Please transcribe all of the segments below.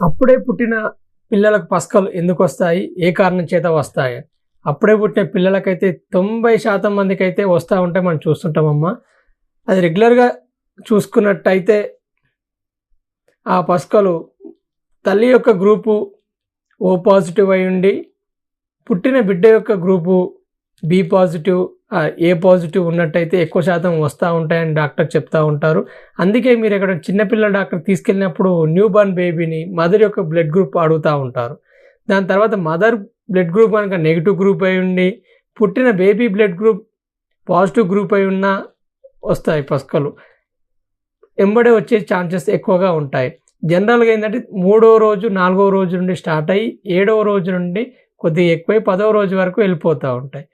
అప్పుడే పుట్టిన పిల్లలకు పసకలు ఎందుకు వస్తాయి? ఏ కారణం చేత వస్తాయి? అప్పుడే పుట్టిన పిల్లలకైతే తొంభై శాతం మందికి అయితే వస్తూ ఉంటే మనం చూస్తుంటామమ్మా. అది రెగ్యులర్గా చూసుకున్నట్టయితే ఆ పసకలు తల్లి యొక్క గ్రూపు ఓ పాజిటివ్ అయి ఉండి పుట్టిన బిడ్డ యొక్క group B positive A positive ఉన్నట్టయితే ఎక్కువ శాతం వస్తూ ఉంటాయని డాక్టర్ చెప్తూ ఉంటారు. అందుకే మీరు ఇక్కడ చిన్నపిల్లల డాక్టర్ తీసుకెళ్ళినప్పుడు న్యూ బర్న్ బేబీని మదర్ యొక్క బ్లడ్ గ్రూప్ అడుగుతూ ఉంటారు. దాని తర్వాత మదర్ బ్లడ్ గ్రూప్ కనుక నెగిటివ్ గ్రూప్ అయి ఉండి పుట్టిన baby blood group positive group అయి ఉన్నా వస్తాయి పసుకలు. ఎంబడే వచ్చే ఛాన్సెస్ ఎక్కువగా ఉంటాయి. జనరల్గా ఏంటంటే మూడో రోజు నాలుగో రోజు నుండి స్టార్ట్ అయ్యి ఏడవ రోజు నుండి కొద్దిగా ఎక్కువై పదవ రోజు వరకు వెళ్ళిపోతూ ఉంటాయి.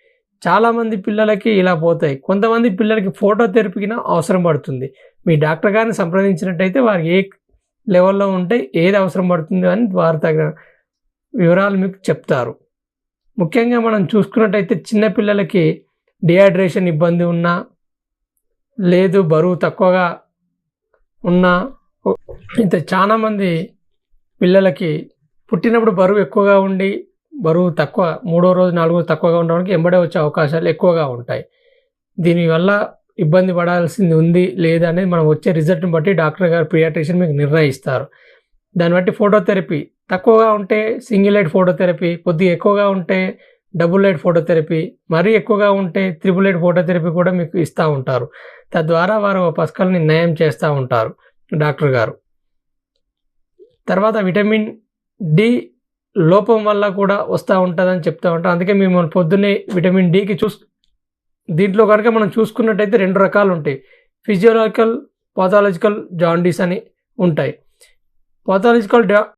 చాలామంది పిల్లలకి ఇలా పోతాయి. కొంతమంది పిల్లలకి ఫోటో తెరపికిన అవసరం పడుతుంది. మీ డాక్టర్ గారిని సంప్రదించినట్టయితే వారికి ఏ లెవెల్లో ఉంటే ఏది అవసరం పడుతుంది అని వారు తగిన వివరాలు మీకు చెప్తారు. ముఖ్యంగా మనం చూసుకున్నట్టయితే చిన్నపిల్లలకి డిహైడ్రేషన్ ఇబ్బంది ఉన్నా లేదు బరువు తక్కువగా ఉన్నా ఇంత చాలామంది పిల్లలకి పుట్టినప్పుడు బరువు ఎక్కువగా ఉండి బరువు తక్కువ మూడో రోజు నాలుగో రోజు తక్కువగా ఉండడానికి ఎంబడే వచ్చే అవకాశాలు ఎక్కువగా ఉంటాయి. దీనివల్ల ఇబ్బంది పడాల్సింది ఉంది లేదా అనేది మనం వచ్చే రిజల్ట్ని బట్టి డాక్టర్ గారు పియాట్రిషియన్ మీకు నిర్ణయిస్తారు. దాన్ని బట్టి ఫోటోథెరపీ. తక్కువగా ఉంటే సింగిల్ లైట్ ఫోటోథెరపీ కొద్దిగా ఎక్కువగా ఉంటే డబుల్ లైట్ ఫోటోథెరపీ మరీ ఎక్కువగా ఉంటే త్రిబుల్ లైట్ ఫోటోథెరపీ కూడా మీకు ఇస్తూ ఉంటారు. తద్వారా వారు ఆ పసకల్ని నయం చేస్తూ ఉంటారు డాక్టర్ గారు. తర్వాత విటమిన్ డి లోపం వల్ల కూడా వస్తూ ఉంటుందని చెప్తూ ఉంటాం అందుకే మేము పొద్దున్నే విటమిన్ డికి చూస్ దీంట్లో కనుక మనం చూసుకున్నట్టయితే రెండు రకాలు ఉంటాయి. ఫిజియోలాజికల్ పాథాలజికల్ జాండీస్ అని ఉంటాయి. పాథాలజికల్